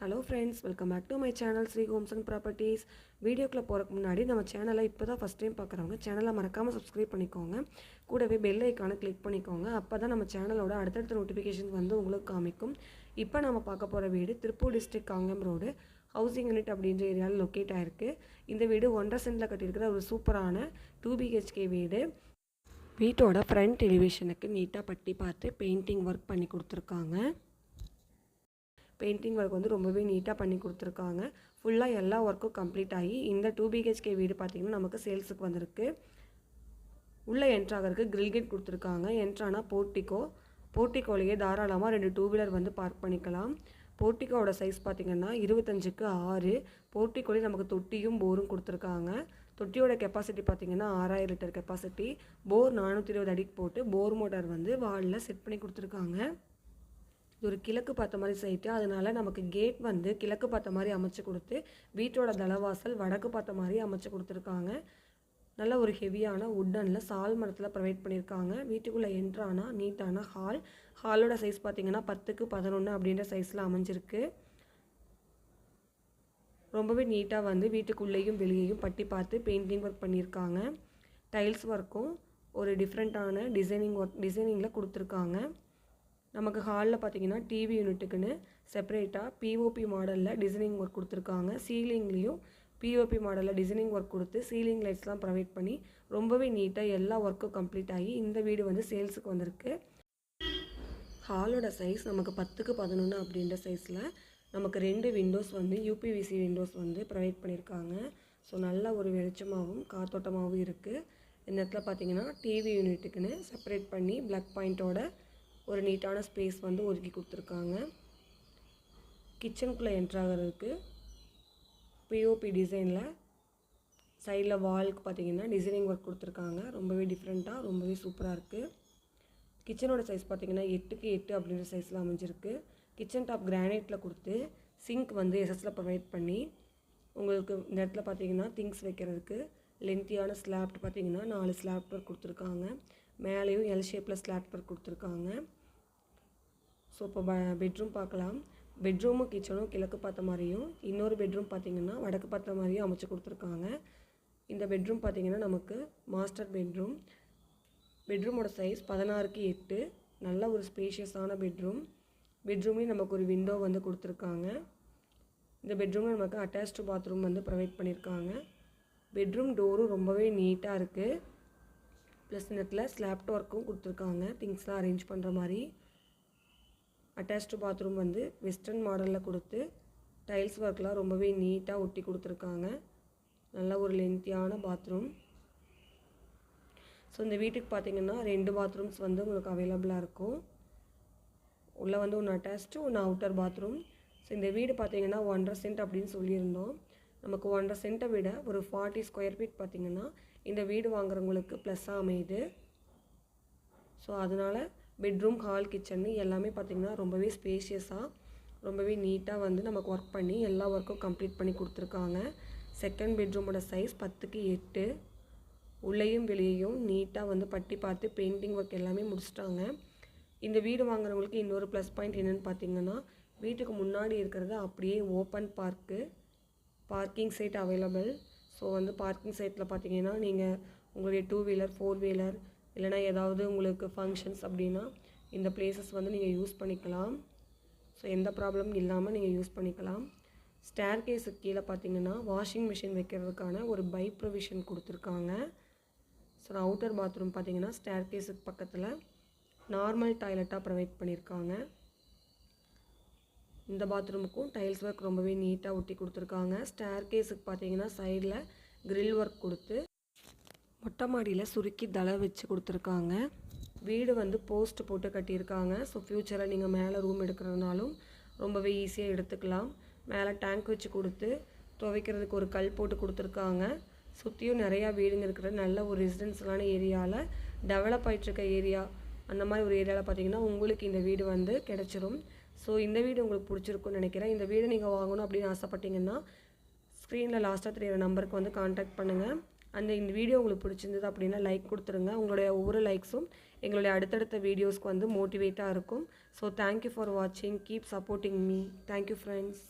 Hello friends welcome back to my channel Sri homes and properties வீடியோக்குள்ளே போகிறக்கு முன்னாடி நம்ம சேனலை இப்போ தான் ஃபஸ்ட் டைம் பார்க்குறவங்க சேனலை மறக்காமல் சப்ஸ்கிரைப் பண்ணிக்கோங்க. கூடவே பெல் ஐக்கானை கிளிக் பண்ணிக்கோங்க. அப்போ தான் நம்ம சேனலோட அடுத்தடுத்த நோட்டிஃபிகேஷன் வந்து உங்களுக்கு காமிக்கும். இப்போ நம்ம பார்க்க போகிற வீடு Tiruppur district Kangayam road housing unit அப்படின்ற ஏரியாவில் லொக்கேட் ஆகிருக்கு இந்த வீடு ஒன்றரை சென்டில் கட்டியிருக்கிற ஒரு சூப்பரான டூ பிஹெச்கே வீடு. வீட்டோட ஃப்ரண்ட் எலிவேஷனுக்கு நீட்டாக பட்டி பார்த்து பெயிண்டிங் ஒர்க் பண்ணி கொடுத்துருக்காங்க. பெயிண்டிங் ஒர்க் வந்து ரொம்பவே நீட்டாக பண்ணி கொடுத்துருக்காங்க. ஃபுல்லாக எல்லா ஒர்க்கும் கம்ப்ளீட் ஆகி இந்த டூ பிஹெச்கே வீடு பார்த்திங்கன்னா நமக்கு சேல்ஸுக்கு வந்திருக்கு. உள்ளே என்ட்ராகிறதுக்கு கிரில் கேட் கொடுத்துருக்காங்க. என்ட்ரானா போர்ட்டிகோ போர்ட்டிகோலையே தாராளமாக ரெண்டு டூ வீலர் வந்து பார்க் பண்ணிக்கலாம். போர்ட்டிகோட சைஸ் பார்த்திங்கன்னா இருபத்தஞ்சுக்கு ஆறு. போர்ட்டிக்கோலேயே நமக்கு தொட்டியும் போரும் கொடுத்துருக்காங்க. தொட்டியோட கெப்பாசிட்டி பார்த்திங்கன்னா ஆறாயிரம் லிட்டர் கெப்பாசிட்டி போர் நானூற்றி இருபது அடிக்கு போட்டு போர் மோட்டார் வந்து வாலில் செட் பண்ணி கொடுத்துருக்காங்க. இது ஒரு கிழக்கு பார்த்த மாதிரி சைட்டு அதனால நமக்கு கேட் வந்து கிழக்கு பார்த்த மாதிரி அமைச்சு கொடுத்து வீட்டோட தலவாசல் வடக்கு பார்த்த மாதிரி அமைச்சு கொடுத்துருக்காங்க. நல்ல ஒரு ஹெவியான உட்டனில் சால் மரத்தில் ப்ரொவைட் பண்ணியிருக்காங்க வீட்டுக்குள்ளே என்ட்ரானா நீட்டான ஹால் ஹாலோட சைஸ் பார்த்தீங்கன்னா பத்துக்கு பதினொன்று அப்படின்ற சைஸில் அமைஞ்சிருக்கு. ரொம்பவே நீட்டாக வந்து வீட்டுக்குள்ளேயும் வெளியேயும் பட்டி பார்த்து பெயிண்டிங் ஒர்க் பண்ணியிருக்காங்க டைல்ஸ் ஒர்க்கும் ஒரு டிஃப்ரெண்ட்டான டிசைனிங் ஒர்க் டிசைனிங்கில் கொடுத்துருக்காங்க. நமக்கு ஹாலில் பார்த்தீங்கன்னா டிவி யூனிட்டுக்குன்னு செப்பரேட்டாக பிஓபி மாடலில் டிசைனிங் ஒர்க் கொடுத்துருக்காங்க. சீலிங்லேயும் பிஓபி மாடலில் டிசைனிங் ஒர்க் கொடுத்து சீலிங் லைட்ஸ்லாம் ப்ரொவைட் பண்ணி ரொம்பவே நீட்டாக எல்லா ஒர்க்கும் கம்ப்ளீட் ஆகி இந்த வீடு வந்து சேல்ஸுக்கு வந்திருக்கு. ஹாலோட சைஸ் நமக்கு பத்துக்கு பதினொன்று அப்படின்ற சைஸில் நமக்கு ரெண்டு விண்டோஸ் வந்து யூபிவிசி விண்டோஸ் வந்து ப்ரொவைட் பண்ணியிருக்காங்க. ஸோ நல்ல ஒரு வெளிச்சமாகவும் காத்தோட்டமாகவும் இருக்குது இந்த இடத்துல பார்த்தீங்கன்னா டிவி யூனிட்டுக்குன்னு செப்பரேட் பண்ணி பிளக் பாயிண்ட்டோட ஒரு நீட்டான ஸ்பேஸ் வந்து ஒதுக்கி கொடுத்துருக்காங்க. கிச்சனுக்குள்ளே என்ட்ராகிறதுக்கு பிஓபி டிசைனில் சைடில் வால்க்கு பார்த்தீங்கன்னா டிசைனிங் ஒர்க் கொடுத்துருக்காங்க. ரொம்பவே டிஃப்ரெண்ட்டாக ரொம்பவே சூப்பராக இருக்குது கிச்சனோட சைஸ் பார்த்தீங்கன்னா எட்டுக்கு எட்டு அப்படின்ற சைஸில் அமைஞ்சிருக்கு. கிச்சன் டாப் கிரானைட்டில் கொடுத்து சிங்க் வந்து எஸ்எஸில் ப்ரொவைட் பண்ணி உங்களுக்கு இந்த இடத்துல பார்த்தீங்கன்னா திங்ஸ் வைக்கிறதுக்கு லென்த்தியான ஸ்லாப்ட் பார்த்தீங்கன்னா நாலு ஸ்லாப்ட் ஒர்க் கொடுத்துருக்காங்க. மேலேயும் எல் ஷேப்பில் ஸ்லாட் ஒர்க் கொடுத்துருக்காங்க. ஸோ இப்போ ப பெட்ரூம் பார்க்கலாம். பெட்ரூமும் கிச்சனும் கிழக்கு பார்த்த மாதிரியும் இன்னொரு பெட்ரூம் பார்த்திங்கன்னா வடக்கு பார்த்த மாதிரியும் அமைச்சு கொடுத்துருக்காங்க. இந்த பெட்ரூம் பார்த்திங்கன்னா நமக்கு மாஸ்டர் பெட்ரூம் பெட்ரூமோட சைஸ் பதினாறுக்கு எட்டு. நல்ல ஒரு ஸ்பேஷியஸான பெட்ரூம் பெட்ரூம்லேயும் நமக்கு ஒரு விண்டோ வந்து கொடுத்துருக்காங்க. இந்த பெட்ரூமில் நமக்கு அட்டாச்டு பாத்ரூம் வந்து ப்ரொவைட் பண்ணியிருக்காங்க பெட்ரூம் டோரும் ரொம்பவே நீட்டாக இருக்குது ப்ளஸ் இந்த இடத்துல ஸ்லாப்ட் ஒர்க்கும் கொடுத்துருக்காங்க. திங்ஸ்லாம் அரேஞ்ச் பண்ணுற மாதிரி. அட்டாச்டு பாத்ரூம் வந்து வெஸ்டர்ன் மாடலில் கொடுத்து டைல்ஸ் ஒர்க்லாம் ரொம்பவே நீட்டாக ஒட்டி கொடுத்துருக்காங்க. நல்ல ஒரு லென்த்தியான பாத்ரூம் ஸோ இந்த வீட்டுக்கு பார்த்தீங்கன்னா ரெண்டு பாத்ரூம்ஸ் வந்து உங்களுக்கு அவைலபிளாக இருக்கும். உள்ளே வந்து ஒன்று அட்டாச்டு ஒன்று அவுட்டர் பாத்ரூம் ஸோ இந்த வீடு பார்த்தீங்கன்னா ஒன்றரை சென்ட் அப்படின்னு சொல்லியிருந்தோம். நமக்கு ஒன்றரை சென்ட்டை விட ஒரு ஃபார்ட்டி ஸ்கொயர் ஃபீட் பார்த்திங்கன்னா இந்த வீடு வாங்குறவங்களுக்கு ப்ளஸ்ஸாக அமையுது. ஸோ அதனால் பெட்ரூம் ஹால் கிச்சன் எல்லாமே பார்த்திங்கன்னா ரொம்பவே ஸ்பேஷியஸாக ரொம்பவே நீட்டாக வந்து நமக்கு ஒர்க் பண்ணி எல்லா ஒர்க்கும் கம்ப்ளீட் பண்ணி கொடுத்துருக்காங்க. செகண்ட் பெட்ரூமோட சைஸ் பத்துக்கு எட்டு. உள்ளேயும் வெளியேயும் நீட்டாக வந்து பட்டி பார்த்து பெயிண்டிங் ஒர்க் எல்லாமே முடிச்சிட்டாங்க. இந்த வீடு வாங்குறவங்களுக்கு இன்னொரு ப்ளஸ் பாயிண்ட் என்னென்னு பார்த்தீங்கன்னா வீட்டுக்கு முன்னாடி இருக்கிறது அப்படியே open park parking side available. So வந்து பார்க்கிங் சைட்டில் பார்த்தீங்கன்னா நீங்கள் உங்களுடைய டூ வீலர் ஃபோர் வீலர் இல்லைனா ஏதாவது உங்களுக்கு ஃபங்க்ஷன்ஸ் அப்படின்னா இந்த பிளேசஸ் வந்து நீங்கள் யூஸ் பண்ணிக்கலாம். ஸோ எந்த ப்ராப்ளமும் இல்லாமல் நீங்கள் யூஸ் பண்ணிக்கலாம். ஸ்டேர் கேஸுக்கு கீழே பார்த்தீங்கன்னா வாஷிங் மிஷின் வைக்கிறதுக்கான ஒரு பை ப்ரொவிஷன் கொடுத்துருக்காங்க. ஸோ அவுட்டர் பாத்ரூம் பார்த்தீங்கன்னா ஸ்டேர் கேஸுக்கு பக்கத்தில் நார்மல் டாய்லெட்டாக ப்ரொவைட் பண்ணியிருக்காங்க. இந்த பாத்ரூமுக்கும் டைல்ஸ் ஒர்க் ரொம்பவே நீட்டாக ஒட்டி கொடுத்துருக்காங்க. ஸ்டேர் கேஸுக்கு பார்த்தீங்கன்னா சைடில் கிரில் ஒர்க் கொடுத்து மொட்டை மாடியில் சுருக்கி தலை வச்சு கொடுத்துருக்காங்க. வீடு வந்து போஸ்ட் போட்டு கட்டியிருக்காங்க. ஸோ ஃப்யூச்சரில் நீங்கள் மேலே ரூம் எடுக்கிறதுனாலும் ரொம்பவே ஈஸியாக எடுத்துக்கலாம். மேலே டேங்க் வச்சு கொடுத்து துவைக்கிறதுக்கு ஒரு கல் போட்டு கொடுத்துருக்காங்க. சுற்றியும் நிறையா வீடுங்க இருக்கிற நல்ல ஒரு ரெசிடென்ஷியலான ஏரியாவில் டெவலப் ஆகிட்டுருக்க ஏரியா அந்த மாதிரி ஒரு ஏரியாவில் பார்த்தீங்கன்னா உங்களுக்கு இந்த வீடு வந்து கிடச்சிரும். ஸோ இந்த வீடு உங்களுக்கு பிடிச்சிருக்குன்னு நினைக்கிறேன். இந்த வீடு நீங்கள் வாங்கணும் அப்படின்னு ஆசைப்பட்டீங்கன்னா ஸ்க்ரீனில் லாஸ்ட்டாக தெரியிற நம்பருக்கு வந்து காண்டாக்ட் பண்ணுங்கள் அந்த இந்த வீடியோ உங்களுக்கு பிடிச்சிருந்தது அப்படின்னா லைக் கொடுத்துருங்க. உங்களுடைய ஒவ்வொரு லைக்ஸும் எங்களுடைய அடுத்தடுத்த வீடியோஸ்க்கு வந்து மோட்டிவேட்டாக இருக்கும். ஸோ தேங்க்யூ ஃபார் வாட்சிங் keep supporting me thank you friends